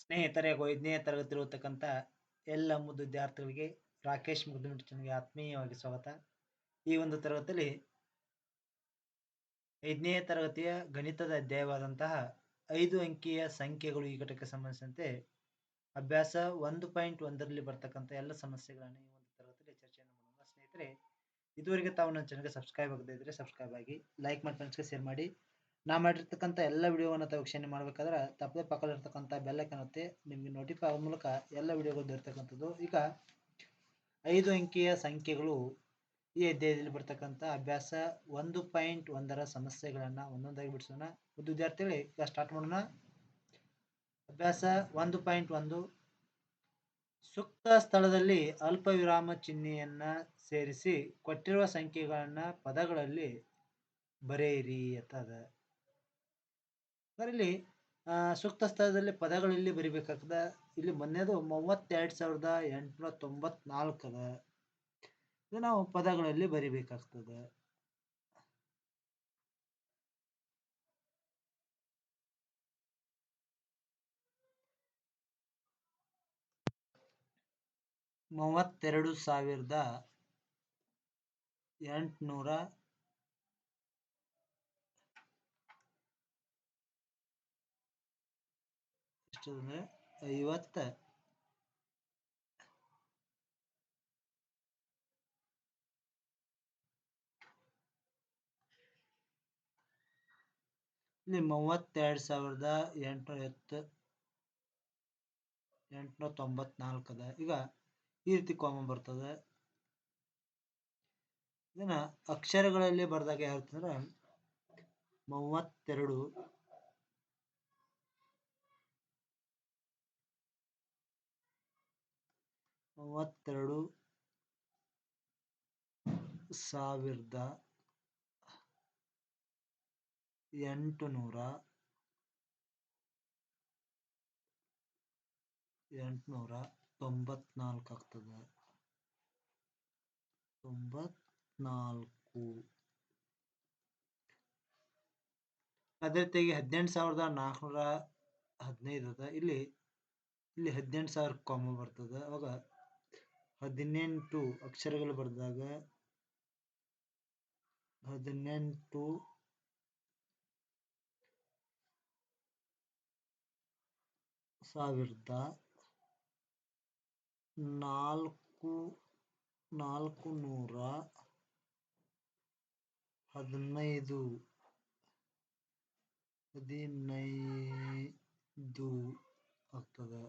ಸ್ನೇಹಿತರೆ ಐದನೇ ತರಗತಿ ಇರತಕ್ಕಂಥ ಎಲ್ಲ ಮುದ್ದು ವಿದ್ಯಾರ್ಥಿಗಳಿಗೆ ರಾಕೇಶ್ ಮುಗ್ದುಮಿಟ್ಟನಿಗೆ ಆತ್ಮೀಯವಾಗಿ ಸ್ವಾಗತ. ಈ ಒಂದು ತರಗತಿಯಲ್ಲಿ ಐದನೇ ತರಗತಿಯ ಗಣಿತದ ಅಧ್ಯಾಯವಾದಂತಹ ಐದು ಅಂಕಿಯ ಸಂಖ್ಯೆಗಳು ಈ ಘಟಕಕ್ಕೆ ಸಂಬಂಧಿಸಿದಂತೆ ಅಭ್ಯಾಸ ಒಂದು ಪಾಯಿಂಟ್ ಒಂದರಲ್ಲಿ ಬರ್ತಕ್ಕಂಥ ಎಲ್ಲ ಸಮಸ್ಯೆಗಳನ್ನು ಈ ಒಂದು ತರಗತಿಯಲ್ಲಿ ಚರ್ಚೆಯನ್ನು ಮಾಡೋಣ. ಸ್ನೇಹಿತರೆ, ಇದುವರೆಗೆ ತಾವು ನನ್ನ ಚಾನಲ್ಗೆ ಸಬ್ಸ್ಕ್ರೈಬ್ ಆಗದೇ ಇದ್ರೆ ಸಬ್ಸ್ಕ್ರೈಬ್ ಆಗಿ ಲೈಕ್ ಮಾಡಿ ಫ್ರೆಂಡ್ಸ್ಗೆ ಶೇರ್ ಮಾಡಿ. ನಾ ಮಾಡಿರ್ತಕ್ಕಂಥ ಎಲ್ಲ ವಿಡಿಯೋವನ್ನು ತಾವು ವೀಕ್ಷಣೆ ಮಾಡಬೇಕಾದ್ರೆ ತಪ್ಪದೆ ಪಕ್ಕದಲ್ಲಿರ್ತಕ್ಕಂಥ ಬೆಲ್ಲೈಕನ್ ಒತ್ತಿ ನಿಮಗೆ ನೋಟಿಫೈ ಆಗೋ ಮೂಲಕ ಎಲ್ಲ ವಿಡಿಯೋಗಳು ದೊರೆತಕ್ಕಂಥದ್ದು. ಈಗ ಐದು ಅಂಕಿಯ ಸಂಖ್ಯೆಗಳು ಈ ಅಧ್ಯಾಯದಲ್ಲಿ ಬರ್ತಕ್ಕಂಥ ಅಭ್ಯಾಸ ಒಂದು ಪಾಯಿಂಟ್ ಒಂದರ ಸಮಸ್ಯೆಗಳನ್ನು ಒಂದೊಂದಾಗಿ ಬಿಡಿಸೋಣ. ಒಂದು ವಿದ್ಯಾರ್ಥಿಗಳು ಈಗ ಸ್ಟಾರ್ಟ್ ಮಾಡೋಣ. ಅಭ್ಯಾಸ ಒಂದು ಪಾಯಿಂಟ್ ಒಂದು. ಸೂಕ್ತ ಸ್ಥಳದಲ್ಲಿ ಅಲ್ಪ ವಿರಾಮ ಚಿಹ್ನೆಯನ್ನ ಸೇರಿಸಿ ಕೊಟ್ಟಿರುವ ಸಂಖ್ಯೆಗಳನ್ನ ಪದಗಳಲ್ಲಿ ಬರೆಯಿರಿ ಅಂತ ಅದ ಇಲ್ಲಿ ಸೂಕ್ತ ಸ್ಥಳದಲ್ಲಿ ಪದಗಳಲ್ಲಿ ಬರಿಬೇಕಾಗ್ತದ. ಇಲ್ಲಿ ಮೊನ್ನೆದು ಮೂವತ್ತೆರಡು ಸಾವಿರದ ಎಂಟುನೂರ ತೊಂಬತ್ನಾಲ್ಕು ಅದ ಇದು ನಾವು ಪದಗಳಲ್ಲಿ ಬರಿಬೇಕಾಗ್ತದೆ. ಮೂವತ್ತೆರಡು ಸಾವಿರದ ಎಂಟುನೂರ ಎಷ್ಟು ಅಂದ್ರೆ ಐವತ್ತ. ಇಲ್ಲಿ ಮೂವತ್ತೆರಡು ಸಾವಿರದ ಎಂಟುನೂರ ಎತ್ತು, ಎಂಟುನೂರ ತೊಂಬತ್ನಾಲ್ಕು ಅದ ಈಗ ಈ ರೀತಿ ಕಾಮ ಬರ್ತದೆ. ಇದನ್ನ ಅಕ್ಷರಗಳಲ್ಲಿ ಬರೆದಾಗ ಯಾವ್ದಂದ್ರೆ ಮೂವತ್ತೆರಡು. ಮೂವತ್ತೆರಡು ಸಾವಿರದ ಎಂಟುನೂರ ಎಂಟುನೂರ ತೊಂಬತ್ನಾಲ್ಕು ಆಗ್ತದೆ. ತೊಂಬತ್ನಾಲ್ಕು. ಅದೇ ರೀತಿಯಾಗಿ ಹದಿನೆಂಟು ಸಾವಿರದ ನಾಲ್ಕುನೂರ ಹದಿನೈದು ಅದ. ಇಲ್ಲಿ ಇಲ್ಲಿ ಹದಿನೆಂಟು ಸಾವಿರ ಕಾಮ ಬರ್ತದೆ. ಅವಾಗ ಹದಿನೆಂಟು ಅಕ್ಷರಗಳು ಬರೆದಾಗ ಹದಿನೆಂಟು ಸಾವಿರದ ನಾಲ್ಕು ನಾಲ್ಕು ನೂರ ಹದಿನೈದು ಹದಿನೈದು ಆಗ್ತದೆ.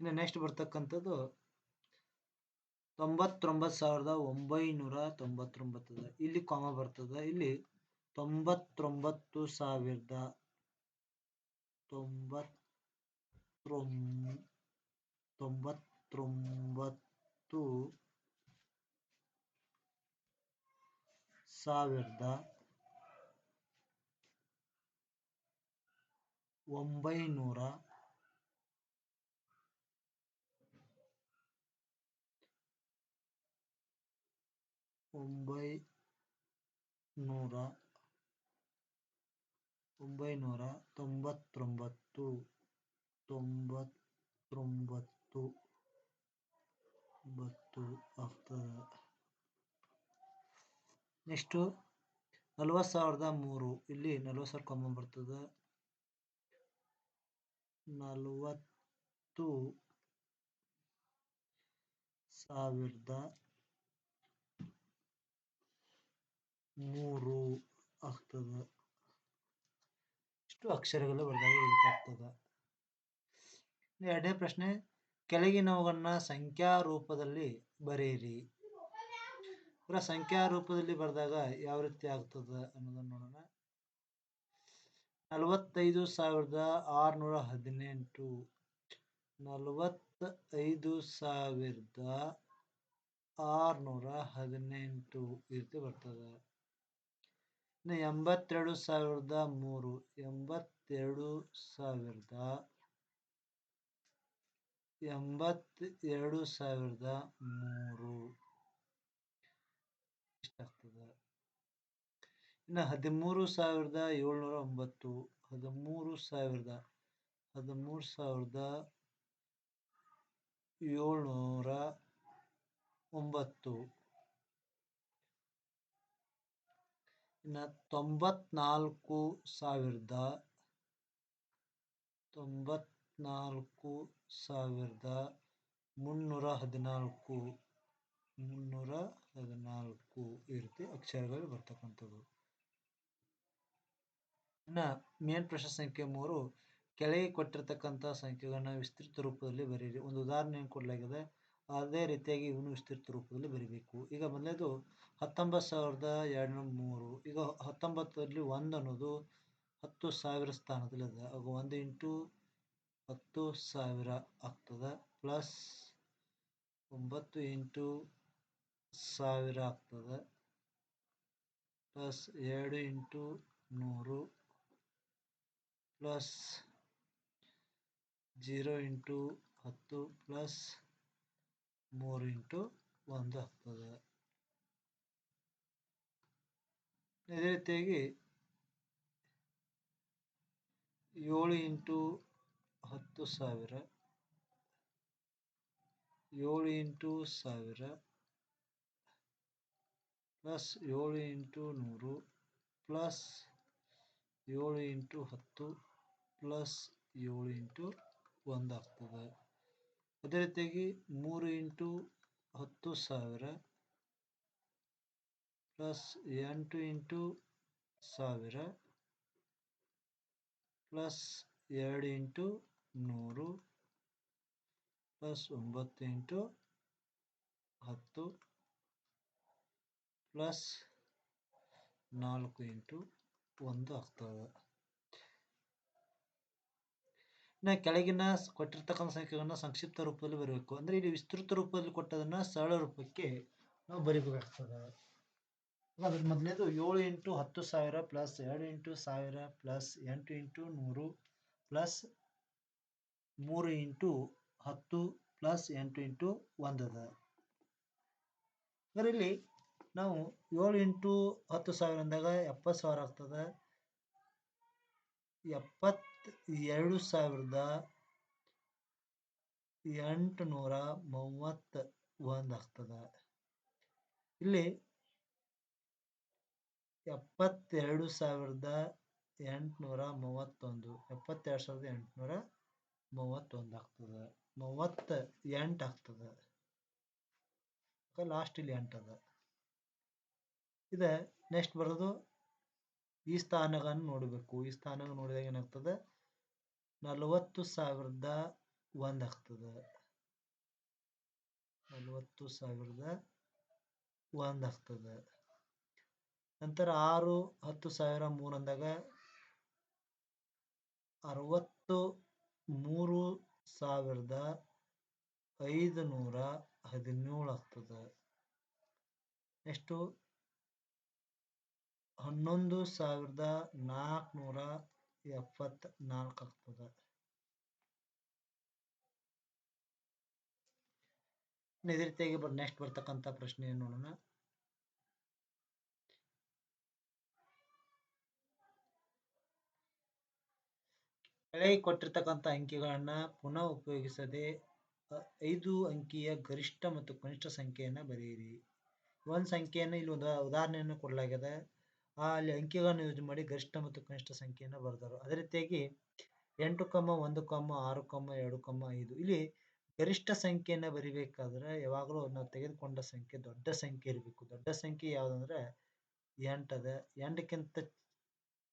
ಇನ್ನು ನೆಕ್ಸ್ಟ್ ಬರ್ತಕ್ಕಂಥದ್ದು ತೊಂಬತ್ತೊಂಬತ್ತು ಸಾವಿರದ ಒಂಬೈನೂರ ತೊಂಬತ್ತೊಂಬತ್ತು ಇಲ್ಲಿ ಕಾಮ ಬರ್ತದೆ. ಇಲ್ಲಿ ತೊಂಬತ್ತೊಂಬತ್ತು ಸಾವಿರದ ತೊಂಬತ್ತೊಂಬತ್ತೊಂಬತ್ತು ಸಾವಿರದ ಒಂಬೈನೂರ ಒಂಬೈನೂರ ಒಂಬೈನೂರ ತೊಂಬತ್ತೊಂಬತ್ತು ತೊಂಬತ್ತೊಂಬತ್ತು ಒಂಬತ್ತು ಆಗ್ತದೆ. ನೆಕ್ಸ್ಟು ನಲ್ವತ್ತು ಸಾವಿರದ ಮೂರು. ಇಲ್ಲಿ ನಲ್ವತ್ತು ಸಾವಿರ ಕಾಮನ್ ಬರ್ತದೆ. ನಲವತ್ತು ಸಾವಿರದ ಮೂರು ಆಗ್ತದ. ಇಷ್ಟು ಅಕ್ಷರಗಳು ಬರೆದಾಗ ಆಗ್ತದೆ. ಎರಡನೇ ಪ್ರಶ್ನೆ, ಕೆಳಗಿನವುಗಳನ್ನ ಸಂಖ್ಯಾ ರೂಪದಲ್ಲಿ ಬರೆಯಿರಿ. ಪುರ ಸಂಖ್ಯಾ ರೂಪದಲ್ಲಿ ಬರೆದಾಗ ಯಾವ ರೀತಿ ಆಗ್ತದ ಅನ್ನೋದನ್ನು ನೋಡೋಣ. ನಲವತ್ತೈದು ಸಾವಿರದ ಆರುನೂರ ಹದಿನೆಂಟು. ನಲವತ್ತೈದು ಸಾವಿರದ ಆರುನೂರ ಹದಿನೆಂಟು ಈ ರೀತಿ ಬರ್ತದೆ. ಎಂಬತ್ತೆರಡು ಸಾವಿರದ ಮೂರು, ಎಂಬತ್ತೆರಡು ಸಾವಿರದ ಎಂಬತ್ತೆರಡು ಸಾವಿರದ ಮೂರು. ಇಷ್ಟಾಗ್ತದೆ ಇನ್ನು ಹದಿಮೂರು ಸಾವಿರದ ಏಳ್ನೂರ ಒಂಬತ್ತು, ಹದಿಮೂರು ಸಾವಿರದ ಹದಿಮೂರು ಸಾವಿರದ ಏಳ್ನೂರ ಒಂಬತ್ತು. ಇನ್ನು ತೊಂಬತ್ನಾಲ್ಕು ಸಾವಿರದ ತೊಂಬತ್ನಾಲ್ಕು ಸಾವಿರದ ಮುನ್ನೂರ ಹದಿನಾಲ್ಕು ಮುನ್ನೂರ ಹದಿನಾಲ್ಕು ಈ ರೀತಿ ಅಕ್ಷರಗಳು ಬರ್ತಕ್ಕಂಥದ್ದು. ಇನ್ನು ಮೇನ್ ಪ್ರಶ್ನೆ ಸಂಖ್ಯೆ ಮೂರು, ಕೆಳಗೆ ಕೊಟ್ಟಿರ್ತಕ್ಕಂಥ ಸಂಖ್ಯೆಗಳನ್ನ ವಿಸ್ತೃತ ರೂಪದಲ್ಲಿ ಬರೀರಿ. ಒಂದು ಉದಾಹರಣೆಯನ್ನು ಕೊಡಲಾಗಿದೆ. ಅದೇ ರೀತಿಯಾಗಿ ಇವನು ವಿಸ್ತೃತ ರೂಪದಲ್ಲಿ ಬರೀಬೇಕು. ಈಗ ಮೊದಲನೇದು ಹತ್ತೊಂಬತ್ತು ಸಾವಿರದ ಎರಡುನೂರ ಮೂರು. ಈಗ ಹತ್ತೊಂಬತ್ತರಲ್ಲಿ ಒಂದು ಅನ್ನೋದು ಹತ್ತು ಸಾವಿರ ಸ್ಥಾನದಲ್ಲಿ ಅದ. ಆಗ ಒಂದು ಇಂಟು ಹತ್ತು ಸಾವಿರ ಆಗ್ತದೆ. ಪ್ಲಸ್ ಒಂಬತ್ತು ಇಂಟು ಸಾವಿರ ಆಗ್ತದೆ. ಪ್ಲಸ್ ಎರಡು ಇಂಟು ನೂರು. ಪ್ಲಸ್ ಜೀರೋ ಇಂಟು ಹತ್ತು. ಪ್ಲಸ್ ಮೂರು ಇಂಟು ಒಂದು ಆಗ್ತದೆ. ಅದೇ ರೀತಿಯಾಗಿ ಏಳು ಇಂಟು ಹತ್ತು ಸಾವಿರ, ಏಳು ಇಂಟು ಸಾವಿರ ಪ್ಲಸ್ ಏಳು ಇಂಟು ನೂರು ಪ್ಲಸ್ ಏಳು ಇಂಟು ಹತ್ತು ಪ್ಲಸ್ ಏಳು ಇಂಟು ಒಂದು ಆಗ್ತದೆ. ಅದೇ ರೀತಿಯಾಗಿ ಮೂರು ಇಂಟು ಹತ್ತು ಸಾವಿರ ಪ್ಲಸ್ ಎಂಟು ಇಂಟು ಸಾವಿರ ಪ್ಲಸ್ ಎರಡು ಇಂಟು ನೂರು ಪ್ಲಸ್ ಒಂಬತ್ತು ಇಂಟು ಹತ್ತು ಪ್ಲಸ್ ನಾಲ್ಕು ಇಂಟು ಒಂದು ಆಗ್ತದೆ. ಇನ್ನು ಕೆಳಗಿನ ಕೊಟ್ಟಿರ್ತಕ್ಕಂಥ ಸಂಖ್ಯೆಗಳನ್ನು ಸಂಕ್ಷಿಪ್ತ ರೂಪದಲ್ಲಿ ಬರಬೇಕು. ಅಂದ್ರೆ ಇಲ್ಲಿ ವಿಸ್ತೃತ ರೂಪದಲ್ಲಿ ಕೊಟ್ಟದನ್ನ ಸರಳ ರೂಪಕ್ಕೆ ನಾವು ಬರಿಬೇಕಾಗ್ತದೆ. ಅದ್ರ ಮೊದಲನೇದು ಏಳು ಇಂಟು ಹತ್ತು ಸಾವಿರ ಪ್ಲಸ್ ಎರಡು ಇಂಟು ಸಾವಿರ ಪ್ಲಸ್ ಎಂಟು ಇಂಟು ನೂರು ಪ್ಲಸ್ ಮೂರು ಇಂಟು ಹತ್ತು ಪ್ಲಸ್ ಎಂಟು ಇಂಟು ಒಂದದ. ಅಂದ್ರೆ ಇಲ್ಲಿ ನಾವು ಏಳು ಇಂಟು ಹತ್ತು ಸಾವಿರ ಅಂದಾಗ ಎಪ್ಪತ್ತು ಸಾವಿರ ಆಗ್ತದೆ. ಎಪ್ಪತ್ ಎರಡು ಸಾವಿರದ ಎಂಟುನೂರ ಮೂವತ್ತ ಒಂದು ಆಗ್ತದ. ಇಲ್ಲಿ ಎಪ್ಪತ್ತೆರಡು ಸಾವಿರದ ಎಂಟುನೂರ ಮೂವತ್ತೊಂದು, ಎಪ್ಪತ್ತೆರಡು ಸಾವಿರದ ಎಂಟುನೂರ ಮೂವತ್ತೊಂದು ಆಗ್ತದ. ಮೂವತ್ತ ಎಂಟು ಆಗ್ತದ. ಲಾಸ್ಟ್ ಇಲ್ಲಿ ಎಂಟದ. ಇದೆ ನೆಕ್ಸ್ಟ್ ಬರೋದು. ಈ ಸ್ಥಾನಗಳನ್ನು ನೋಡಬೇಕು. ಈ ಸ್ಥಾನ ನೋಡಿದಾಗ ಏನಾಗ್ತದೆ? ನಲವತ್ತು ಸಾವಿರದ ಒಂದು ಆಗ್ತದೆ. ನಲವತ್ತು ಸಾವಿರದ ಒಂದು ಆಗ್ತದೆ. ನಂತರ ಆರು, ಹತ್ತು ಸಾವಿರ ಮೂರು ಅಂದಾಗ ಅರವತ್ತು ಮೂರು ಸಾವಿರದ ಐದು ನೂರ ಹದಿನೇಳು ಆಗ್ತದೆ. ನೆಕ್ಸ್ಟು ಹನ್ನೊಂದು ಸಾವಿರದ ನಾಲ್ಕುನೂರ ಎಪ್ಪತ್ತ ನಾಲ್ಕು ಆಗ್ತದ ನಿದ್ರಿತೆಗೆ ನೆಕ್ಸ್ಟ್ ಬರ್ತಕ್ಕಂತ ಪ್ರಶ್ನೆ ನೋಡೋಣ. ಕೆಳಗೆ ಕೊಟ್ಟಿರ್ತಕ್ಕಂಥ ಅಂಕಿಗಳನ್ನ ಪುನಃ ಉಪಯೋಗಿಸದೆ ಐದು ಅಂಕಿಯ ಗರಿಷ್ಠ ಮತ್ತು ಕನಿಷ್ಠ ಸಂಖ್ಯೆಯನ್ನ ಬರೆಯಿರಿ. ಒಂದು ಸಂಖ್ಯೆಯನ್ನು ಇಲ್ಲಿ ಒಂದು ಉದಾಹರಣೆಯನ್ನು ಕೊಡಲಾಗಿದೆ ಅಲ್ಲಿ ಅಂಕಿಗಳನ್ನು ಯೂಸ್ ಮಾಡಿ ಗರಿಷ್ಠ ಮತ್ತು ಕನಿಷ್ಠ ಸಂಖ್ಯೆಯನ್ನು ಬರೆದರು. ಅದೇ ರೀತಿಯಾಗಿ ಎಂಟು ಕಮ್ಮ ಒಂದು ಕಮ್ಮ ಆರು ಕಮ್ಮ ಎರಡು ಕಮ್ಮ ಐದು. ಇಲ್ಲಿ ಗರಿಷ್ಠ ಸಂಖ್ಯೆಯನ್ನು ಬರಿಬೇಕಾದ್ರೆ ಯಾವಾಗಲೂ ನಾವು ತೆಗೆದುಕೊಂಡ ಸಂಖ್ಯೆ ದೊಡ್ಡ ಸಂಖ್ಯೆ ಇರಬೇಕು. ದೊಡ್ಡ ಸಂಖ್ಯೆ ಯಾವುದಂದ್ರೆ ಎಂಟದ ಎಂಟಕ್ಕಿಂತ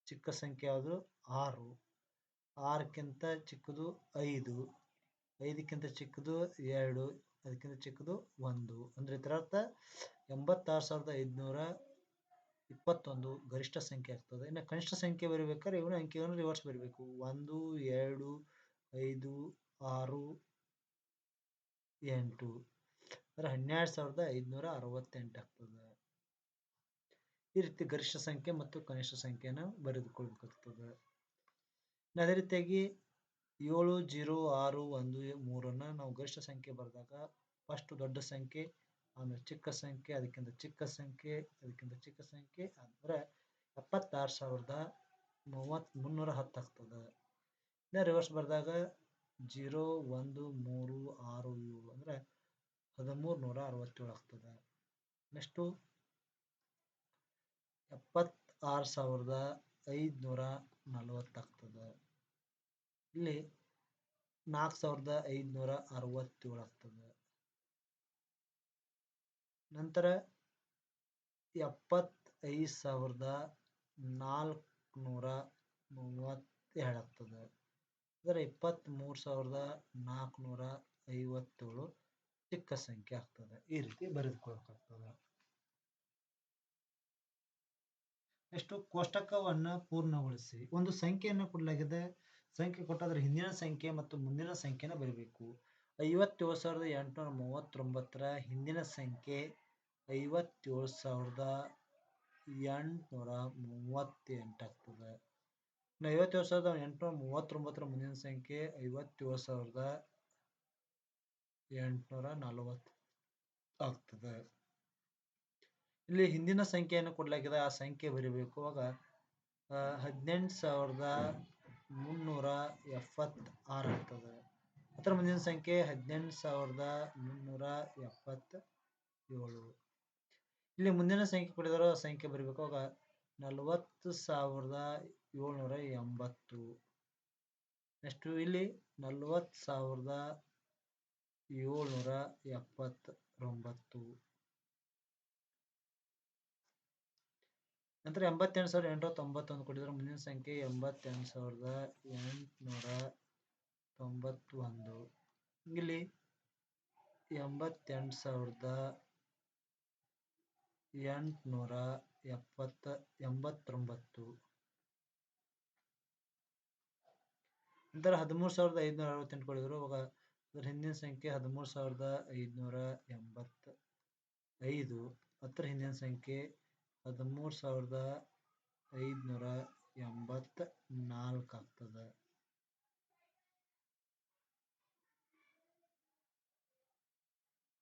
ಚಿಕ್ಕ ಸಂಖ್ಯೆ ಯಾವುದು? ಆರು. ಆರಕ್ಕಿಂತ ಚಿಕ್ಕದು ಐದು. ಐದಕ್ಕಿಂತ ಚಿಕ್ಕದು ಎರಡು. ಅದಕ್ಕಿಂತ ಚಿಕ್ಕದು ಒಂದು. ಅಂದ್ರೆ ಇದರ ಅರ್ಥ ಎಂಬತ್ತಾರು ಸಾವಿರದ ಐದುನೂರ ಇಪ್ಪತ್ತೊಂದು ಗರಿಷ್ಠ ಸಂಖ್ಯೆ ಆಗ್ತದೆ. ಇನ್ನು ಕನಿಷ್ಠ ಸಂಖ್ಯೆ ಬರಬೇಕಾದ್ರೆ ಇವನ ಅಂಕಿಗಳನ್ನು ರಿವರ್ಸ್ ಬರಬೇಕು. ಒಂದು, ಎರಡು, ಐದು, ಆರು, ಎಂಟು. ಅಂದ್ರೆ ಹನ್ನೆರಡು ಸಾವಿರದ ಐದುನೂರ ಅರವತ್ತೆಂಟು ಆಗ್ತದೆ. ಈ ರೀತಿ ಗರಿಷ್ಠ ಸಂಖ್ಯೆ ಮತ್ತು ಕನಿಷ್ಠ ಸಂಖ್ಯೆಯನ್ನು ಬರೆದುಕೊಳ್ಬೇಕಾಗ್ತದೆ. ಅದೇ ರೀತಿಯಾಗಿ ಏಳು, ಜೀರೋ, ಆರು, ಒಂದು, ಮೂರನ್ನ ನಾವು ಗರಿಷ್ಠ ಸಂಖ್ಯೆ ಬರೆದಾಗ ಫಸ್ಟ್ ದೊಡ್ಡ ಸಂಖ್ಯೆ ಆಮೇಲೆ ಚಿಕ್ಕ ಸಂಖ್ಯೆ, ಅದಕ್ಕಿಂತ ಚಿಕ್ಕ ಸಂಖ್ಯೆ ಅದಕ್ಕಿಂತ ಚಿಕ್ಕ ಸಂಖ್ಯೆ ಅಂದ್ರೆ ಎಪ್ಪತ್ತಾರು ಸಾವಿರದ ಮೂವತ್ ಮುನ್ನೂರ ಹತ್ತು ಆಗ್ತದೆ. ರಿವರ್ಸ್ ಬರೆದಾಗ ಜೀರೋ ಒಂದು ಮೂರು ಆರು ಏಳು ಅಂದರೆ ಹದಿಮೂರು ನೂರ ಅರವತ್ತೇಳು ಆಗ್ತದೆ. ನೆಕ್ಸ್ಟು ಎಪ್ಪತ್ತಾರು ಸಾವಿರದ ಐದುನೂರ ನಲವತ್ತಾಗ್ತದೆ ಇಲ್ಲಿ ನಾಲ್ಕು ಸಾವಿರದ ಐದುನೂರ ಅರವತ್ತೇಳು ಆಗ್ತದೆ. ನಂತರ ಎಪ್ಪತ್ತೈದು ಸಾವಿರದ ನಾಲ್ಕುನೂರ ಮೂವತ್ತೆರಡು ಆಗ್ತದೆ ಅಂದರೆ ಇಪ್ಪತ್ತ್ಮೂರು ಸಾವಿರದ ನಾಲ್ಕುನೂರ ಐವತ್ತೇಳು ಚಿಕ್ಕ ಸಂಖ್ಯೆ ಆಗ್ತದೆ. ಈ ರೀತಿ ಬರೆದುಕೊಳ್ಳಬೇಕಾಗ್ತದೆ ಎಷ್ಟು ಕೋಷ್ಟಕವನ್ನು ಪೂರ್ಣಗೊಳಿಸಿ. ಒಂದು ಸಂಖ್ಯೆಯನ್ನು ಕೊಡಲಾಗಿದೆ. ಸಂಖ್ಯೆ ಕೊಟ್ಟಾದ್ರೆ ಹಿಂದಿನ ಸಂಖ್ಯೆ ಮತ್ತು ಮುಂದಿನ ಸಂಖ್ಯೆನ ಬರೀಬೇಕು. ಐವತ್ತೇಳು ಸಾವಿರದ ಎಂಟುನೂರ ಮೂವತ್ತೊಂಬತ್ತರ ಹಿಂದಿನ ಸಂಖ್ಯೆ ಐವತ್ತೇಳು ಸಾವಿರದ ಎಂಟುನೂರ ಮೂವತ್ತೆಂಟು ಆಗ್ತದೆ ಇನ್ನು ಐವತ್ತೇಳು ಸಾವಿರದ ಎಂಟುನೂರ ಮೂವತ್ತೊಂಬತ್ತರ ಮುಂದಿನ ಸಂಖ್ಯೆ ಐವತ್ತೇಳು ಸಾವಿರದ ಎಂಟುನೂರ ನಲವತ್ತು ಆಗ್ತದೆ. ಇಲ್ಲಿ ಹಿಂದಿನ ಸಂಖ್ಯೆಯನ್ನು ಕೊಡಲಾಗಿದೆ, ಆ ಸಂಖ್ಯೆ ಬರೀಬೇಕು. ಅವಾಗ ಹದಿನೆಂಟು ಸಾವಿರದ ಮುನ್ನೂರ ಎಪ್ಪತ್ತಾರು ಆಗ್ತದೆ ಅದರ ಮುಂದಿನ ಸಂಖ್ಯೆ ಹದಿನೆಂಟು ಸಾವಿರದ ಮುನ್ನೂರ ಎಪ್ಪತ್ತ ಏಳು ಇಲ್ಲಿ ಮುಂದಿನ ಸಂಖ್ಯೆ ಕೊಡಿದಾರೋ ಸಂಖ್ಯೆ ಬರೀಬೇಕು. ಆಗ ನಲವತ್ತು ಸಾವಿರದ ಏಳ್ನೂರ ಎಂಬತ್ತು. ನೆಕ್ಸ್ಟು ಇಲ್ಲಿ ನಲವತ್ತು ಸಾವಿರದ ಏಳ್ನೂರ ಎಪ್ಪತ್ತೊಂಬತ್ತು. ನಂತರ ಎಂಬತ್ತೆಂಟು ಸಾವಿರದ ಎಂಟುನೂರ ತೊಂಬತ್ತೊಂದು ಕೊಟ್ಟಿದ್ರೆ ಮುಂದಿನ ಸಂಖ್ಯೆ ಎಂಬತ್ತೆಂಟು ಸಾವಿರದ ಎಂಟುನೂರ ತೊಂಬತ್ತೊಂದು. ಇಲ್ಲಿ ಎಂಬತ್ತೆಂಟು ಸಾವಿರದ ಎಂಟುನೂರ ಎಪ್ಪತ್ತ, ಎಂಬತ್ತೊಂಬತ್ತು. ನಂತರ ಹದಿಮೂರು ಸಾವಿರದ ಐದುನೂರ ಅರವತ್ತೆಂಟು ಕೊಡಿದ್ರು ಅವಾಗ ಅದರ ಹಿಂದಿನ ಸಂಖ್ಯೆ ಹದಿಮೂರು ಸಾವಿರದ ಐದುನೂರ ಎಂಬತ್ತ ಐದು ಹತ್ತರ ಹಿಂದಿನ ಸಂಖ್ಯೆ ಹದಿಮೂರು ಸಾವಿರದ ಐದುನೂರ ಎಂಬತ್ತ ನಾಲ್ಕು ಆಗ್ತದೆ.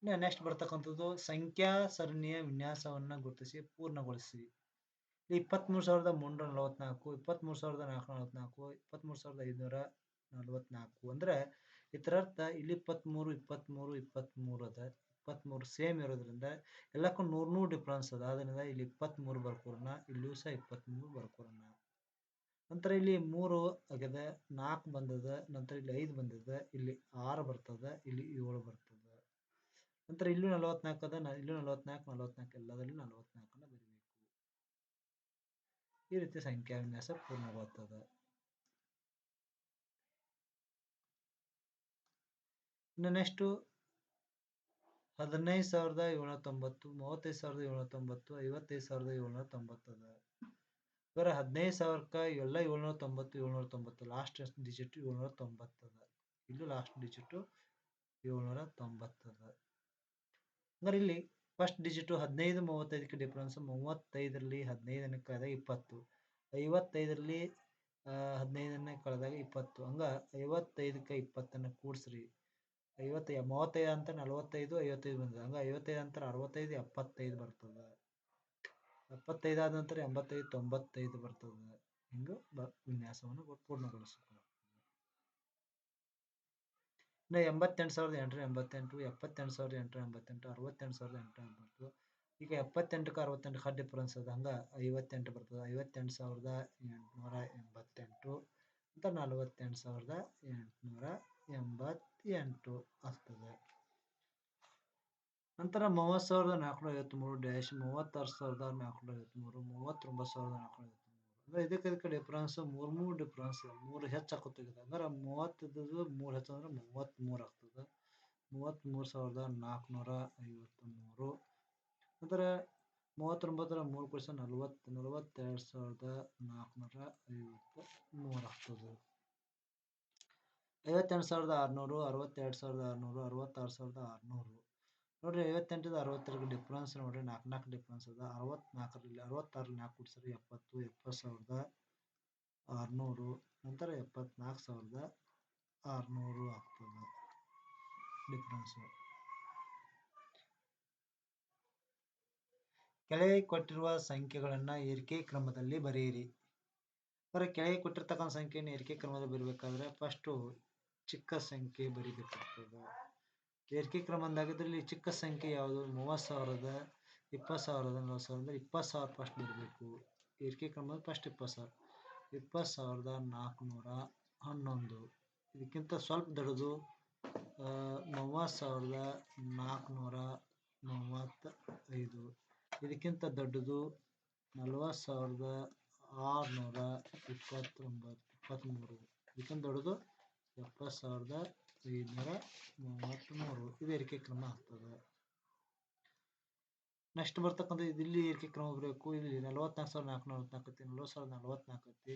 ನೆಕ್ಸ್ಟ್ ಬರ್ತಕ್ಕಂಥದ್ದು ಸಂಖ್ಯಾ ಸರಣಿಯ ವಿನ್ಯಾಸವನ್ನು ಗುರುತಿಸಿ ಪೂರ್ಣಗೊಳಿಸಿ. ಇಪ್ಪತ್ತ್ಮೂರು ಸಾವಿರದ ಮುನ್ನೂರ ನಲವತ್ನಾಲ್ಕು ಇಪ್ಪತ್ತ್ಮೂರು ಸಾವಿರದ ನಾಲ್ಕು ನಲವತ್ನಾಲ್ಕು ಇಪ್ಪತ್ತ್ಮೂರು ಸಾವಿರದ ಐದುನೂರ ನಲವತ್ನಾಲ್ಕು ಅಂದರೆ ಇದರರ್ಥ ಇಲ್ಲಿ ಇಪ್ಪತ್ತ್ಮೂರು ಇಪ್ಪತ್ತ್ಮೂರು ಇಪ್ಪತ್ತ್ಮೂರು ಅದ. ಇಪ್ಪತ್ತ್ಮೂರು ಸೇಮ್ ಇರೋದ್ರಿಂದ ಎಲ್ಲಕ್ಕೂ ನೂರು ನೂರು ಡಿಫ್ರೆನ್ಸ್ ಅದ. ಅದರಿಂದ ಇಲ್ಲಿ ಇಪ್ಪತ್ತ್ಮೂರು ಬರ್ಕೋರೋಣ ಇಲ್ಲಿಯೂ ಸಹ ಇಪ್ಪತ್ತ್ಮೂರು ಬರ್ಕೋರೋಣ ನಂತರ ಇಲ್ಲಿ ಮೂರು ಆಗ್ಯದ, ನಾಲ್ಕು ಬಂದದ, ನಂತರ ಇಲ್ಲಿ ಐದು ಬಂದದ, ಇಲ್ಲಿ ಆರು ಬರ್ತದ, ಇಲ್ಲಿ ಏಳು ಬರ್ತದೆ. ನಂತರ ಇಲ್ಲೂ ನಲವತ್ನಾಲ್ಕು ಅದ ಇಲ್ಲೂ ನಲವತ್ನಾಲ್ಕು ನಲವತ್ನಾಲ್ಕು ಎಲ್ಲದರಲ್ಲೂ ನಲವತ್ನಾಲ್ಕನ್ನು ಈ ರೀತಿ ಸಂಖ್ಯಾ ವಿನ್ಯಾಸ ಪೂರ್ಣವಾಗ್ತದೆ. ಇನ್ನು ನೆಕ್ಸ್ಟು ಹದಿನೈದು ಸಾವಿರದ ಏಳ್ನೂರ ತೊಂಬತ್ತು ಮೂವತ್ತೈದು ಸಾವಿರದ ಏಳ್ನೂರ ತೊಂಬತ್ತು ಐವತ್ತೈದು ಸಾವಿರದ ಏಳ್ನೂರ ತೊಂಬತ್ತದ ಇವರ ಹದಿನೈದು ಸಾವಿರಕ್ಕ ಎಲ್ಲ ಏಳ್ನೂರ ತೊಂಬತ್ತು ಏಳ್ನೂರ ತೊಂಬತ್ತು ಲಾಸ್ಟ್ ಡಿಜಿಟ್ ಏಳ್ನೂರ ತೊಂಬತ್ತದ ಇಲ್ಲೂ ಲಾಸ್ಟ್ ಡಿಜಿಟು ಏಳ್ನೂರ ತೊಂಬತ್ತದ ಅಂದ್ರೆ ಇಲ್ಲಿ ಫಸ್ಟ್ ಡಿಜಿಟು ಹದಿನೈದು, ಮೂವತ್ತೈದಕ್ಕೆ ಡಿಫ್ರೆನ್ಸ್ ಮೂವತ್ತೈದರಲ್ಲಿ ಹದಿನೈದನೇ ಕಳೆದಾಗ ಇಪ್ಪತ್ತು. ಐವತ್ತೈದರಲ್ಲಿ ಹದಿನೈದನೇ ಕಳೆದಾಗ ಇಪ್ಪತ್ತು. ಹಂಗ ಐವತ್ತೈದಕ್ಕೆ ಇಪ್ಪತ್ತನ್ನು ಕೂಡಿಸ್ರಿ. ಐವತ್ತೈ, ಮೂವತ್ತೈದು ಅಂತ ನಲವತ್ತೈದು, ಐವತ್ತೈದು ಬಂದಿದೆ. ಹಂಗೆ ಐವತ್ತೈದು ಅಂತರ ಅರವತ್ತೈದು, ಎಪ್ಪತ್ತೈದು ಬರ್ತದೆ. ಎಪ್ಪತ್ತೈದು ಆದ ನಂತರ ಎಂಬತ್ತೈದು, ತೊಂಬತ್ತೈದು ಬರ್ತದೆ. ಹಿಂಗೆ ಬ ವಿನ್ಯಾಸವನ್ನು ಪೂರ್ಣಗೊಳಿಸುತ್ತದೆ ಇನ್ನು ಎಂಬತ್ತೆಂಟು ಸಾವಿರದ ಎಂಟುನೂರ ಎಂಬತ್ತೆಂಟು, ಎಪ್ಪತ್ತೆಂಟು ಸಾವಿರದ ಎಂಟುನೂರ ಎಂಬತ್ತೆಂಟು, ಅರವತ್ತೆಂಟು ಸಾವಿರದ ಎಂಟುನೂರ ಎಂಬತ್ತು. ಈಗ ಎಪ್ಪತ್ತೆಂಟಕ್ಕೆ ಅರವತ್ತೆಂಟು ಹತ್ತು ಡಿಫ್ರೆನ್ಸ್ ಅದ. ಹಂಗೆ ಐವತ್ತೆಂಟು ಬರ್ತದೆ. ಐವತ್ತೆಂಟು ಸಾವಿರದ ಎಂಟುನೂರ ಎಂಬತ್ತೆಂಟು ಅಂತ ನಲವತ್ತೆಂಟು ಸಾವಿರದ ಎಂಟುನೂರ ಎಂಬತ್ತೆಂಟು ಆಗ್ತದೆ. ನಂತರ ಮೂವತ್ತು ಸಾವಿರದ ನಾಲ್ಕುನೂರ ಐವತ್ತ್ಮೂರು ಡ್ಯಾಶ್ ಮೂವತ್ತಾರು ಸಾವಿರದ ನಾಲ್ಕುನೂರ ಐವತ್ತ್ಮೂರು ಮೂವತ್ತೊಂಬತ್ತು ಸಾವಿರದ ನಾಲ್ಕುನೂರ ಅಂದರೆ ಇದಕ್ಕೆ ಇದಕ್ಕೆ ಡಿಫ್ರೆನ್ಸ್ ಮೂರು ಮೂರು ಡಿಫ್ರೆನ್ಸ್ ಮೂರು ಹೆಚ್ಚು ಹಾಕೋತಿದೆ ಅಂದ್ರೆ ಮೂವತ್ತಿದ್ದು ಮೂರು ಹೆಚ್ಚು ಅಂದ್ರೆ ಮೂವತ್ತ್ಮೂರು ಆಗ್ತದೆ. ಮೂವತ್ತ್ಮೂರು ಸಾವಿರದ ನಾಲ್ಕುನೂರ ಐವತ್ತ್ಮೂರು ನಂತರ ಮೂವತ್ತೊಂಬತ್ತರ ಮೂರು ಕೂಡಿಸ ನಲವತ್ತು, ನಲವತ್ತೆರಡು ಸಾವಿರದ ನಾಲ್ಕುನೂರ ಐವತ್ತ ಮೂರು ಆಗ್ತದೆ. ಐವತ್ತೆಂಟು ಸಾವಿರದ ಆರುನೂರು, ಅರವತ್ತೆರಡು ಸಾವಿರದ ಆರುನೂರು, ಅರವತ್ತಾರು ಸಾವಿರದ ಆರುನೂರು. ನೋಡಿರಿ ಐವತ್ತೆಂಟದ ಅರವತ್ತೆರಡು ಡಿಫ್ರೆನ್ಸ್ ನೋಡ್ರಿ ನಾಲ್ಕು ನಾಲ್ಕು ಡಿಫ್ರೆನ್ಸ್ ಅದ. ಅರವತ್ನಾಲ್ಕರಲ್ಲಿ ಅರವತ್ತಾರಲ್ಲಿ ನಾಲ್ಕು ಕೂಡಿಸಿದ್ರೆ ಎಪ್ಪತ್ತು ಎಪ್ಪತ್ತು ಸಾವಿರದ ಆರುನೂರು, ನಂತರ ಎಪ್ಪತ್ನಾಲ್ಕು ಸಾವಿರದ ಆರುನೂರು ಆಗ್ತದೆ ಡಿಫ್ರೆನ್ಸು ಕೆಳಗೆ ಕೊಟ್ಟಿರುವ ಸಂಖ್ಯೆಗಳನ್ನ ಏರಿಕೆ ಕ್ರಮದಲ್ಲಿ ಬರೆಯಿರಿ. ಬರ ಕೆಳಗೆ ಕೊಟ್ಟಿರ್ತಕ್ಕಂಥ ಸಂಖ್ಯೆಯನ್ನು ಏರಿಕೆ ಕ್ರಮದಲ್ಲಿ ಬರಬೇಕಾದ್ರೆ ಫಸ್ಟು ಚಿಕ್ಕ ಸಂಖ್ಯೆ ಬರಿಬೇಕಾಗ್ತದೆ. ಏರಿಕೆ ಕ್ರಮ ಇದರಲ್ಲಿ ಚಿಕ್ಕ ಸಂಖ್ಯೆ ಯಾವುದು? ಮೂವತ್ತು ಸಾವಿರದ, ಇಪ್ಪತ್ತು ಸಾವಿರದ, ನಲ್ವತ್ತು ಸಾವಿರದ ಇಪ್ಪತ್ತು ಸಾವಿರ ಫಸ್ಟ್ ಬರಬೇಕು. ಏರಿಕೆ ಕ್ರಮ ಫಸ್ಟ್ ಇಪ್ಪತ್ತು ಸಾವಿರ. ಇಪ್ಪತ್ತು ಸಾವಿರದ ನಾಲ್ಕುನೂರ ಹನ್ನೊಂದು. ಇದಕ್ಕಿಂತ ಸ್ವಲ್ಪ ದೊಡ್ಡದು ಮೂವತ್ತು ಸಾವಿರದ ನಾಲ್ಕುನೂರ ಮೂವತ್ತ ಐದು ಇದಕ್ಕಿಂತ ದೊಡ್ಡದು ನಲ್ವತ್ತು ಸಾವಿರದ ಆರುನೂರ ಇಪ್ಪತ್ತೊಂಬತ್ತು ಇಪ್ಪತ್ತ್ಮೂರು ಇದಕ್ಕಿಂತ ದೊಡ್ಡದು ಎಪ್ಪತ್ತು ಸಾವಿರದ ಐದುನೂರ ಮೂವತ್ತ್ಮೂರು. ಇದು ಏರಿಕೆ ಕ್ರಮ ಆಗ್ತದೆ. ನೆಕ್ಸ್ಟ್ ಬರ್ತಕ್ಕಂಥ ಇದು ಇಲ್ಲಿ ಏರಿಕೆ ಕ್ರಮ ಬರಬೇಕು. ಇಲ್ಲಿ ನಲವತ್ನಾಲ್ಕು ಸಾವಿರದ ನಾಲ್ಕುನೂರ ನಲವತ್ನಾಲ್ಕು ನಲ್ವತ್ತು ಸಾವಿರದ ನಲವತ್ನಾಲ್ಕು ಐತಿ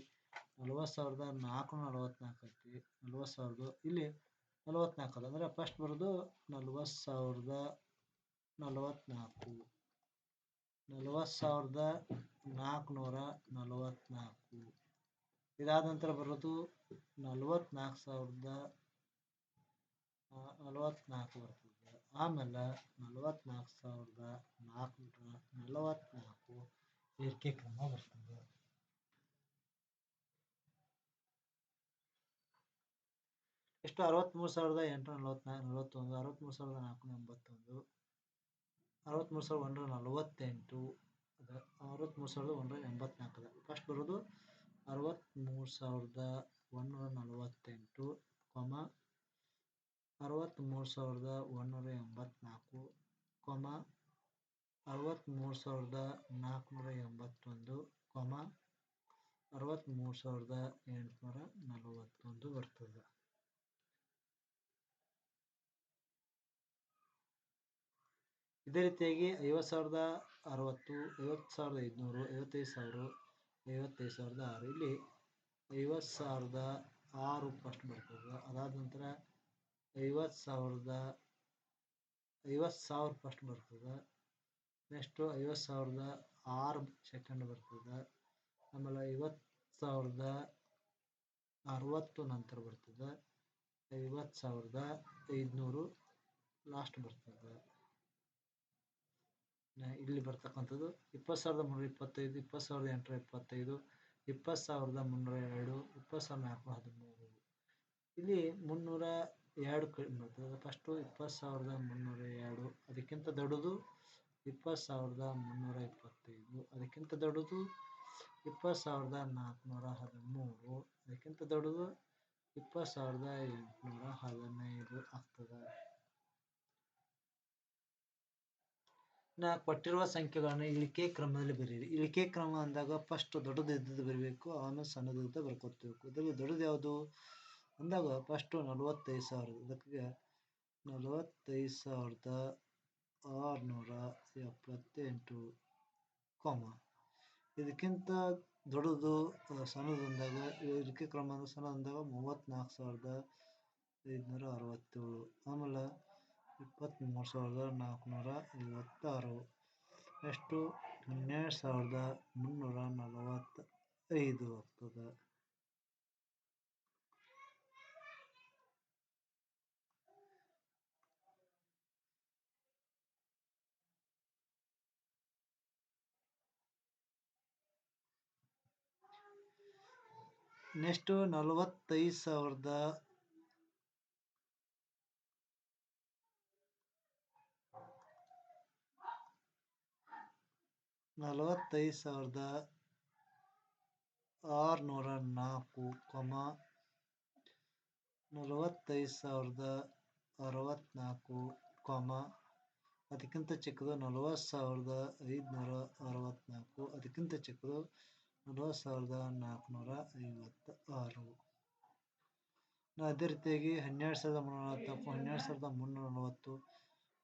ನಲ್ವತ್ತು ಸಾವಿರದ ನಾಲ್ಕುನೂರ ನಲವತ್ನಾಲ್ಕು ಐತಿ ನಲ್ವತ್ತು ಸಾವಿರದ ಇಲ್ಲಿ ನಲವತ್ನಾಲ್ಕು ಅದ ಅಂದರೆ ಫಸ್ಟ್ ಬರೋದು ನಲ್ವತ್ತು ಸಾವಿರದ ನಲವತ್ನಾಲ್ಕು. ನಲವತ್ತು ಸಾವಿರದ ನಾಲ್ಕುನೂರ ನಲವತ್ನಾಲ್ಕು. ಇದಾದ ನಂತರ ಬರೋದು ನಲವತ್ನಾಲ್ಕು ಸಾವಿರದ ನಲವತ್ನಾಲ್ಕು ಬರ್ತದೆ. ಆಮೇಲೆ ನಲವತ್ನಾಲ್ಕು ಸಾವಿರದ ನಾಲ್ಕುನೂರ ನಲವತ್ನಾಲ್ಕು ಏರಿಕೆ ಕ್ರಮ ಬರ್ತದೆ. ಎಷ್ಟು? ಅರವತ್ತ್ಮೂರು ಸಾವಿರದ ಎಂಟುನೂರ ನಲವತ್ನಾಲ್ಕು, ನಲವತ್ತೊಂದು ಅರವತ್ತ್ಮೂರು ಸಾವಿರದ ನಾಲ್ಕುನೂರ ಎಂಬತ್ತೊಂದು ಅರವತ್ತ್ಮೂರು ಸಾವಿರದ ಒಂದರ ನಲವತ್ತೆಂಟು, ಅದ ಅರವತ್ತ್ಮೂರು ಸಾವಿರದ ಒಂದರ ಎಂಬತ್ನಾಲ್ಕು ಅದ. ಫಸ್ಟ್ ಬರೋದು ಅರವತ್ತ್ಮೂರು ಸಾವಿರದ ಒಂದೂರ ನಲವತ್ತೆಂಟು, ಕೊಮ ಅರವತ್ತ್ಮೂರು ಸಾವಿರದ ಒಂದೂರ ಎಂಬತ್ನಾಲ್ಕು ಕೊಮ, ಅರವತ್ತ್ಮೂರು ಸಾವಿರದ ನಾಲ್ಕುನೂರ ಎಂಬತ್ತೊಂದು, ಕೊಮ, ಅರವತ್ತ್ಮೂರು ಸಾವಿರದ ಎಂಟುನೂರ ನಲವತ್ತೊಂದು ಬರ್ತದೆ. ಇದೇ ರೀತಿಯಾಗಿ ಐವತ್ತು ಸಾವಿರದ ಅರವತ್ತು, ಐವತ್ತು ಸಾವಿರದ ಐದುನೂರು, ಐವತ್ತೈದು ಸಾವಿರ, ಐವತ್ತೈದು ಸಾವಿರದ ಆರು. ಇಲ್ಲಿ ಐವತ್ತು ಸಾವಿರದ ಆರು ಫಸ್ಟ್ ಬರ್ತದೆ. ಅದಾದ ನಂತರ ಐವತ್ತು ಸಾವಿರದ, ಐವತ್ತು ಸಾವಿರ ಫಸ್ಟ್ ಬರ್ತದೆ. ನೆಕ್ಸ್ಟು ಐವತ್ತು ಸಾವಿರದ ಆರು ಸೆಕೆಂಡ್ ಬರ್ತದೆ. ಆಮೇಲೆ ಐವತ್ತು ಸಾವಿರದ ಅರವತ್ತು ನಂತರ ಬರ್ತದೆ. ಐವತ್ತು ಸಾವಿರದ ಐದುನೂರು ಲಾಸ್ಟ್ ಬರ್ತದೆ. ಇಲ್ಲಿ ಬರ್ತಕ್ಕಂಥದ್ದು ಇಪ್ಪತ್ತು ಸಾವಿರದ ಮುನ್ನೂರ ಇಪ್ಪತ್ತೈದು, ಇಪ್ಪತ್ತು ಸಾವಿರದ ಎಂಟುನೂರ ಇಪ್ಪತ್ತೈದು, ಇಪ್ಪತ್ತು ಸಾವಿರದ ಮುನ್ನೂರ ಎರಡು, ಇಪ್ಪತ್ತು ಸಾವಿರದ ನಾಲ್ಕುನೂರ ಹದಿಮೂರು. ಇಲ್ಲಿ ಮುನ್ನೂರ ಎರಡು ಕಡಿಮೆ ಫಸ್ಟು ಇಪ್ಪತ್ತು ಸಾವಿರದ ಮುನ್ನೂರ ಎರಡು, ಅದಕ್ಕಿಂತ ದೊಡ್ಡದು ಇಪ್ಪತ್ತು ಸಾವಿರದ ಮುನ್ನೂರ ಇಪ್ಪತ್ತೈದು, ಅದಕ್ಕಿಂತ ದೊಡ್ಡದು ಇಪ್ಪತ್ತು ಸಾವಿರದ ನಾಲ್ಕುನೂರ ಹದಿಮೂರು, ಅದಕ್ಕಿಂತ ದೊಡ್ಡದು ಇಪ್ಪತ್ತು ಸಾವಿರದ ಎಂಟುನೂರ ಹದಿನೈದು ಆಗ್ತದೆ. ನಾ ಕೊಟ್ಟಿರುವ ಸಂಖ್ಯೆಗಳನ್ನು ಇಳಿಕೆ ಕ್ರಮದಲ್ಲಿ ಬರೀರಿ. ಇಳಿಕೆ ಕ್ರಮ ಅಂದಾಗ ಫಸ್ಟ್ ದೊಡ್ಡದು ಇದ್ದದ್ದು ಬರೀಬೇಕು, ಆಮೇಲೆ ಸಣ್ಣದಿದ್ದ ಬರ್ಕೊತೀವಿ ಇದರಲ್ಲಿ ದೊಡ್ಡದು ಯಾವುದು? ಅಂದಾಗ ಫಸ್ಟು ನಲವತ್ತೈದು ಸಾವಿರ ಇದಕ್ಕೆ ನಲವತ್ತೈದು ಸಾವಿರದ ಆರುನೂರ ಎಪ್ಪತ್ತೆಂಟು ಕಾಮ. ಇದಕ್ಕಿಂತ ದೊಡ್ಡದು ಸಣ್ಣದು ಅಂದಾಗ ಇದಕ್ಕೆ ಕ್ರಮ ಸಣ್ಣ ಅಂದಾಗ ಮೂವತ್ತ್ನಾಲ್ಕು ಸಾವಿರದ ಐದುನೂರ ಅರವತ್ತೇಳು, ಆಮೇಲೆ ಇಪ್ಪತ್ತ್ಮೂರು ಸಾವಿರದ ನಾಲ್ಕುನೂರ ಐವತ್ತಾರು ಎಷ್ಟು ಹನ್ನೆರಡು ಸಾವಿರದ ಮುನ್ನೂರ ನಲವತ್ತ ಐದು ಆಗ್ತದೆ. ನೆಕ್ಸ್ಟು ನಲವತ್ತೈದು ಸಾವಿರದ ನಲವತ್ತೈದು ಸಾವಿರದ ಆರುನೂರ ನಾಲ್ಕು ಕೊಮ ನಲವತ್ತೈದು ಸಾವಿರದ ಅರವತ್ತ್ನಾಲ್ಕು ಕೊಮ. ಅದಕ್ಕಿಂತ ಚಿಕ್ಕದು ನಲವತ್ತು ಸಾವಿರದ ಐದುನೂರ ಅರವತ್ತ್ನಾಲ್ಕು ಅದಕ್ಕಿಂತ ಚಿಕ್ಕದು ನಲವತ್ತು ಸಾವಿರದ ನಾಲ್ಕುನೂರ ಐವತ್ತ ಆರು ಅದೇ ರೀತಿಯಾಗಿ ಹನ್ನೆರಡು ಸಾವಿರದ ಮುನ್ನೂರ ನಲವತ್ತ್ನಾಲ್ಕು ಹನ್ನೆರಡು ಸಾವಿರದ ಮುನ್ನೂರ ನಲವತ್ತು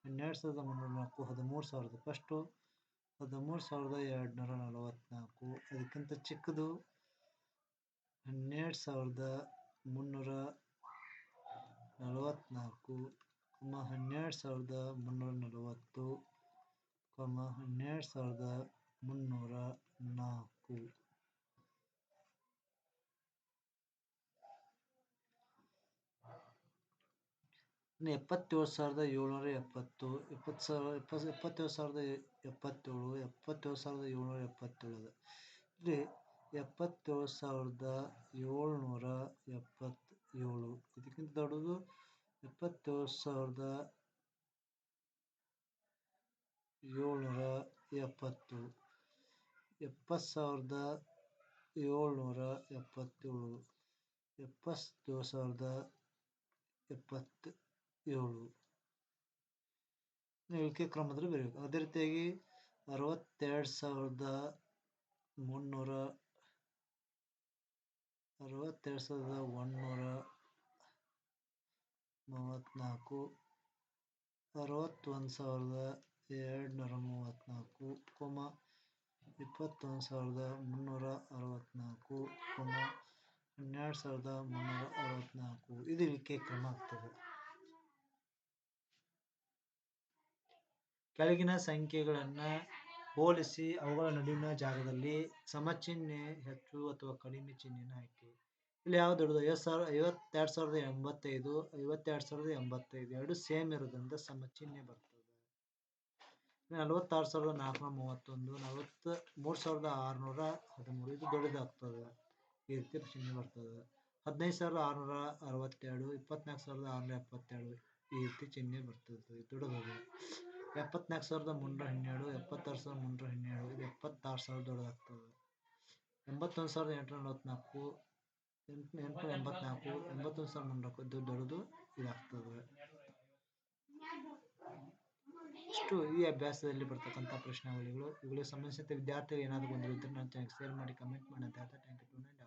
ಹನ್ನೆರಡು ಸಾವಿರದ ಮುನ್ನೂರ ನಾಲ್ಕು ಹದಿಮೂರು ಸಾವಿರದ ಫಸ್ಟು, ಹದಿಮೂರು ಸಾವಿರದ ಎರಡುನೂರ ನಲವತ್ತ್ನಾಲ್ಕು ಅದಕ್ಕಿಂತ ಚಿಕ್ಕದು ಹನ್ನೆರಡು ಸಾವಿರದ ಮುನ್ನೂರ ನಲವತ್ತ್ನಾಲ್ಕು ಕೊಮ ಹನ್ನೆರಡು ಸಾವಿರದ ಮುನ್ನೂರ ನಲವತ್ತು ಕೊಮ ಹನ್ನೆರಡು ಸಾವಿರದ ಮುನ್ನೂರ ನಾಲ್ಕು ಎಪ್ಪತ್ತೇಳು ಸಾವಿರದ ಏಳ್ನೂರ ಎಪ್ಪತ್ತು, ಇಪ್ಪತ್ತು ಸಾವಿರ ಎಪ್ಪತ್ತು ಎಪ್ಪತ್ತೇಳು ಸಾವಿರದ ಎಪ್ಪತ್ತೇಳು ಎಪ್ಪತ್ತೇಳು ಸಾವಿರದ ಏಳ್ನೂರ ಎಪ್ಪತ್ತೇಳು ಇಲ್ಲಿ ಎಪ್ಪತ್ತೇಳು ಸಾವಿರದ ಏಳ್ನೂರ ಎಪ್ಪತ್ತೇಳು. ಇದಕ್ಕಿಂತ ದೊಡ್ಡದು ಎಪ್ಪತ್ತೇಳು ಸಾವಿರದ ಏಳ್ನೂರ ಎಪ್ಪತ್ತು. ಎಪ್ಪತ್ತು ಸಾವಿರದ ಏಳ್ನೂರ ಎಪ್ಪತ್ತೇಳು. ಎಪ್ಪತ್ತೇಳು ಸಾವಿರದ ಎಪ್ಪತ್ತ. ಏಳು. ಇಳಿಕೆ ಕ್ರಮದಲ್ಲಿ ಬರೀಬೇಕು. ಅದೇ ರೀತಿಯಾಗಿ ಅರವತ್ತೆರಡು ಸಾವಿರದ ಮುನ್ನೂರ ಅರವತ್ತೆರಡು ಸಾವಿರದ ಒಂದುನೂರ ಮೂವತ್ತ್ನಾಲ್ಕು, ಅರವತ್ತೊಂದು ಸಾವಿರದ ಎರಡುನೂರ ಮೂವತ್ತ್ನಾಲ್ಕು, ಕೊಮ ಇಪ್ಪತ್ತೊಂದು ಸಾವಿರದ ಮುನ್ನೂರ ಅರವತ್ತ್ನಾಲ್ಕು, ಕೊಮ ಹನ್ನೆರಡು ಸಾವಿರದ ಮುನ್ನೂರ ಅರವತ್ತ್ನಾಲ್ಕು. ಇದು ಇಳಿಕೆ ಕ್ರಮ ಆಗ್ತದೆ. ಕೆಳಗಿನ ಸಂಖ್ಯೆಗಳನ್ನು ಹೋಲಿಸಿ ಅವುಗಳ ನಡುವಿನ ಜಾಗದಲ್ಲಿ ಸಮಚಿಹ್ನೆ ಹೆಚ್ಚು ಅಥವಾ ಕಡಿಮೆ ಚಿಹ್ನೆಯನ್ನು ಹಾಕಿ. ಇಲ್ಲಿ ಯಾವ್ದು ದೊಡ್ಡದು? ಐವತ್ತು ಸಾವಿರ, ಐವತ್ತೆರಡು ಸಾವಿರದ ಎಂಬತ್ತೈದು, ಐವತ್ತೆರಡು ಸಾವಿರದ ಎಂಬತ್ತೈದು, ಎರಡು ಸೇಮ್ ಇರೋದ್ರಿಂದ ಸಮಚಿಹ್ನೆ ಬರ್ತದೆ. ನಲವತ್ತಾರು ಸಾವಿರದ ನಾಲ್ಕುನೂರ ಮೂವತ್ತೊಂದು, ನಲವತ್ತ, ಮೂರು ಸಾವಿರದ ಆರುನೂರ ಹದಿಮೂರು, ಇದು ದೊಡ್ಡದಾಗ್ತದೆ. ಈ ರೀತಿ ಚಿಹ್ನೆ ಬರ್ತದೆ. ಹದಿನೈದು ಸಾವಿರದ ಆರುನೂರ ಅರವತ್ತೆರಡು ಇಪ್ಪತ್ನಾಲ್ಕು ಸಾವಿರದ ಆರುನೂರ ಎಪ್ಪತ್ತೆರಡು ಈ ರೀತಿ ಚಿಹ್ನೆ ಬರ್ತದೆ. ದೊಡ್ಡದು ಎಪ್ಪತ್ನಾಲ್ಕು ಸಾವಿರದ ಮುನ್ನೂರ ಹನ್ನೆರಡು, ಎಪ್ಪತ್ತಾರು ಸಾವಿರದ ಮುನ್ನೂರ ಹನ್ನೆರಡು, ಇದು ಎಪ್ಪತ್ತಾರು ಸಾವಿರ ದೊಡ್ಡದಾಗ್ತದೆ. ಎಂಬತ್ತೊಂದು ಸಾವಿರದ ಎಂಟುನೂರ ನಲವತ್ತ್ನಾಲ್ಕು ಎಂಟು, ಎಂಟುನೂರ ಎಂಬತ್ನಾಲ್ಕು, ಎಂಬತ್ತೊಂದು ಸಾವಿರದ ಮುನ್ನೂರ ಇದು ದೊಡ್ಡದು ಇದಾಗ್ತದೆ. ಇಷ್ಟು ಈ ಅಭ್ಯಾಸದಲ್ಲಿ ಬರ್ತಕ್ಕಂಥ ಪ್ರಶ್ನಾವಳಿಗಳು. ಇವುಗಳಿಗೆ ಸಂಬಂಧಿಸಿದ ವಿದ್ಯಾರ್ಥಿಗಳು ಏನಾದರೂ ಇದ್ರೆ ನನ್ನ ಚಾನಲ್ಗೆ ಶೇರ್ ಮಾಡಿ ಕಮೆಂಟ್ ಮಾಡಿ ಅಂತ ಹೇಳ್ತಾ ಥ್ಯಾಂಕ್ ಯು